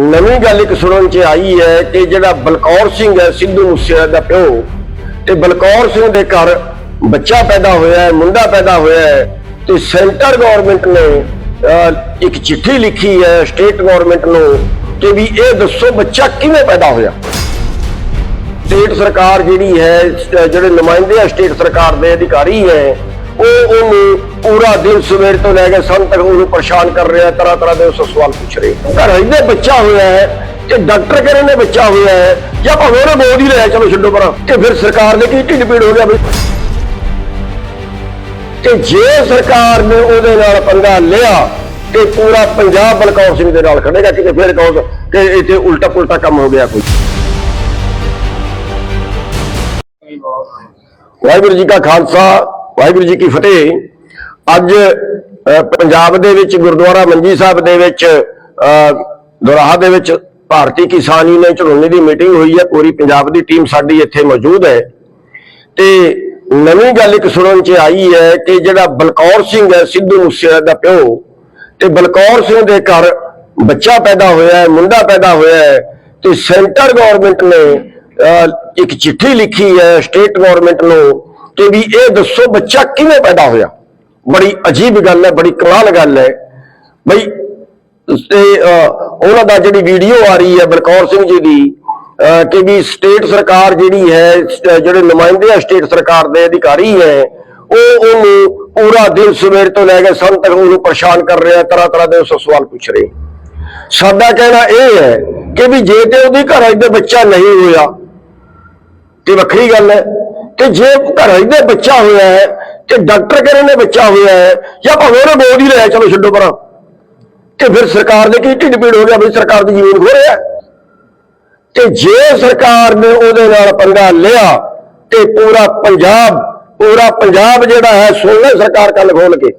ਨਵੀਂ ਗੱਲ ਇੱਕ ਸੁਣਨ ਚ ਆਈ ਹੈ ਕਿ ਜਿਹੜਾ ਬਲਕੌਰ ਸਿੰਘ ਹੈ, ਸਿੱਧੂ ਮੂਸੇਵਾਲੇ ਦਾ ਪਿਓ, ਤੇ ਬਲਕੌਰ ਸਿੰਘ ਦੇ ਘਰ ਬੱਚਾ ਪੈਦਾ ਹੋਇਆ ਹੈ, ਮੁੰਡਾ ਪੈਦਾ ਹੋਇਆ ਹੈ, ਤੇ ਸੈਂਟਰ ਗਵਰਨਮੈਂਟ ਨੇ ਇੱਕ ਚਿੱਠੀ ਲਿਖੀ ਹੈ ਸਟੇਟ ਗਵਰਨਮੈਂਟ ਨੂੰ ਕਿ ਵੀ ਇਹ ਦੱਸੋ ਬੱਚਾ ਕਿਵੇਂ ਪੈਦਾ ਹੋਇਆ। ਸਟੇਟ ਸਰਕਾਰ ਜਿਹੜੀ ਹੈ, ਜਿਹੜੇ ਨੁਮਾਇੰਦੇ ਆ ਸਟੇਟ ਸਰਕਾਰ ਦੇ ਅਧਿਕਾਰੀ ਹੈ, ਉਹ ਉਹਨੂੰ ਪੂਰਾ ਦਿਨ ਸਵੇਰ ਤੋਂ ਲੈ ਕੇ ਸ਼ਾਮ ਤੱਕ ਉਹਨੂੰ ਪਰੇਸ਼ਾਨ ਕਰ ਰਿਹਾ ਤਰ੍ਹਾਂ ਤਰ੍ਹਾਂ ਦੇ ਉਸ ਸਵਾਲ ਪੁੱਛ ਰਹੇ ਘਰ ਇਹਦੇ ਬੱਚਾ ਹੋਇਆ ਹੈ ਤੇ ਡਾਕਟਰ ਕਹਿੰਦੇ ਨੇ ਬੱਚਾ ਹੋਇਆ ਹੈ, ਜਾਂ ਭਾਵੇਂ ਉਹਨੇ ਬੋਲ ਹੀ ਲਿਆ ਚਲੋ ਛੱਡੋ ਪਰਾਂ। ਤੇ ਫਿਰ ਸਰਕਾਰ ਦੇ ਕੀ ਢਿੱਡ ਪੀੜ ਹੋ ਗਿਆ ਬਈ? ਤੇ ਜੇ ਸਰਕਾਰ ਨੇ ਉਹਦੇ ਨਾਲ ਪੰਗਾ ਲਿਆ, ਤੇ ਪੂਰਾ ਪੰਜਾਬ ਬਲਕੌਰ ਸਿੰਘ ਦੇ ਨਾਲ ਖੜੇਗਾ ਕਿਤੇ ਫਿਰ ਕਹੋ ਕਿ ਇੱਥੇ ਉਲਟਾ ਪੁਲਟਾ ਕੰਮ ਹੋ ਗਿਆ ਕੋਈ? ਵਾਹਿਗੁਰੂ ਜੀ ਕਾ ਖਾਲਸਾ, ਵਾਹਿਗੁਰੂ ਜੀ ਕੀ ਫਤਿਹ। ਅੱਜ ਪੰਜਾਬ ਦੇ ਵਿੱਚ ਗੁਰਦੁਆਰਾ ਮੰਜੀ ਸਾਹਿਬ ਦੇ ਵਿੱਚ ਅ, ਦੁਰਾਹਾ ਦੇ ਵਿੱਚ ਭਾਰਤੀ ਕਿਸਾਨ ਯੂਨੀਅਨ ਝੜੋਨੇ ਦੀ ਮੀਟਿੰਗ ਹੋਈ ਹੈ। ਪੂਰੀ ਪੰਜਾਬ ਦੀ ਟੀਮ ਸਾਡੀ ਇੱਥੇ ਮੌਜੂਦ ਹੈ। ਤੇ ਨਵੀਂ ਗੱਲ ਇੱਕ ਸੁਣਨ ਚ ਆਈ ਹੈ ਕਿ ਜਿਹੜਾ ਬਲਕੌਰ ਸਿੰਘ ਹੈ ਸਿੱਧੂ ਮੂਸੇਵਾਲੇ ਦਾ ਪਿਓ ਤੇ ਬਲਕੌਰ ਸਿੰਘ ਦੇ ਘਰ ਬੱਚਾ ਪੈਦਾ ਹੋਇਆ ਹੈ ਮੁੰਡਾ ਪੈਦਾ ਹੋਇਆ ਹੈ ਤੇ ਸੈਂਟਰ ਗਵਰਨਮੈਂਟ ਨੇ ਇੱਕ ਚਿੱਠੀ ਲਿਖੀ ਹੈ ਸਟੇਟ ਗਵਰਨਮੈਂਟ ਨੂੰ ਕਿ ਵੀ ਇਹ ਦੱਸੋ ਬੱਚਾ ਕਿਵੇਂ ਪੈਦਾ ਹੋਇਆ। ਬੜੀ ਅਜੀਬ ਗੱਲ ਹੈ, ਬੜੀ ਕਮਾਲ ਗੱਲ ਹੈ। ਬਈ, ਤੇ ਉਹਨਾਂ ਦਾ ਜਿਹੜੀ ਵੀਡੀਓ ਆ ਰਹੀ ਹੈ ਬਲਕੌਰ ਸਿੰਘ ਜੀ ਦੀ ਕਿ ਵੀ ਸਟੇਟ ਸਰਕਾਰ ਜਿਹੜੀ ਹੈ ਜਿਹੜੇ ਨੁਮਾਇੰਦੇ ਆ ਸਟੇਟ ਸਰਕਾਰ ਦੇ ਅਧਿਕਾਰੀ ਹੈ, ਉਹ ਉਹਨੂੰ ਪੂਰਾ ਦਿਨ ਸਵੇਰ ਤੋਂ ਲੈ ਕੇ ਸ਼ਾਮ ਤੱਕ ਉਹਨੂੰ ਪਰੇਸ਼ਾਨ ਕਰ ਰਿਹਾ ਤਰ੍ਹਾਂ ਤਰ੍ਹਾਂ ਦੇ ਉਸ ਸਵਾਲ ਪੁੱਛ ਰਹੇ। ਸਾਡਾ ਕਹਿਣਾ ਇਹ ਹੈ ਕਿ ਵੀ ਜੇ ਤੇ ਉਹਦੀ ਘਰ ਦੇ ਬੱਚਾ ਨਹੀਂ ਹੋਇਆ, ਤੇ ਵੱਖਰੀ ਗੱਲ ਹੈ, ਤੇ ਜੇ ਘਰ ਦੇ ਬੱਚਾ ਹੋਇਆ ਹੈ ਤੇ ਡਾਕਟਰ ਕਹਿੰਦੇ ਨੇ ਬੱਚਾ ਹੋਇਆ ਹੈ, ਜਾਂ ਭਾਵੇਂ ਉਹਨੇ ਬੋਲ ਹੀ ਲਿਆ, ਚਲੋ ਛੱਡੋ ਪਰਾਂ ਤੇ ਫਿਰ ਸਰਕਾਰ ਦੇ ਕੀ ਢਿੱਡ ਪੀੜ ਹੋ ਗਿਆ, ਵੀ ਸਰਕਾਰ ਦੀ ਜ਼ਮੀਨ ਹੋ ਰਿਹਾ ਤੇ ਜੇ ਸਰਕਾਰ ਨੇ ਉਹਦੇ ਨਾਲ ਪੰਗਾ ਲਿਆ, ਤੇ ਪੂਰਾ ਪੰਜਾਬ ਪੂਰਾ ਪੰਜਾਬ ਜਿਹੜਾ ਹੈ ਸੋਨੇ ਸਰਕਾਰ ਕੱਲ ਖੋਲ ਕੇ,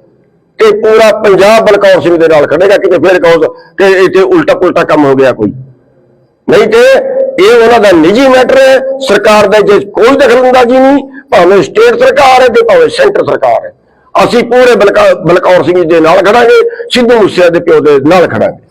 ਤੇ ਪੂਰਾ ਪੰਜਾਬ ਬਲਕੌਰ ਸਿੰਘ ਦੇ ਨਾਲ ਖੜੇਗਾ ਕਿਤੇ ਫਿਰ ਕਹੋ ਕਿ ਇੱਥੇ ਉਲਟਾ ਪੁਲਟਾ ਕੰਮ ਹੋ ਗਿਆ ਕੋਈ। ਨਹੀਂ ਤੇ ਇਹ ਉਹਨਾਂ ਦਾ ਨਿੱਜੀ ਮੈਟਰ ਹੈ, ਸਰਕਾਰ ਦਾ ਜੇ ਕੋਈ ਦਖਲ ਅੰਦਾਜ਼ੀ ਨਹੀਂ ਭਾਵੇਂ ਸਟੇਟ ਸਰਕਾਰ ਹੈ ਤੇ ਭਾਵੇਂ ਸੈਂਟਰ ਸਰਕਾਰ ਹੈ। ਅਸੀਂ ਪੂਰੇ ਬਲਕਾ- ਬਲਕੌਰ ਸਿੰਘ ਜੀ ਦੇ ਨਾਲ ਖੜਾਂਗੇ, ਸਿੱਧੂ ਮੂਸੇਵਾਲੇ ਦੇ ਪਿਓ ਦੇ ਨਾਲ ਖੜਾਂਗੇ।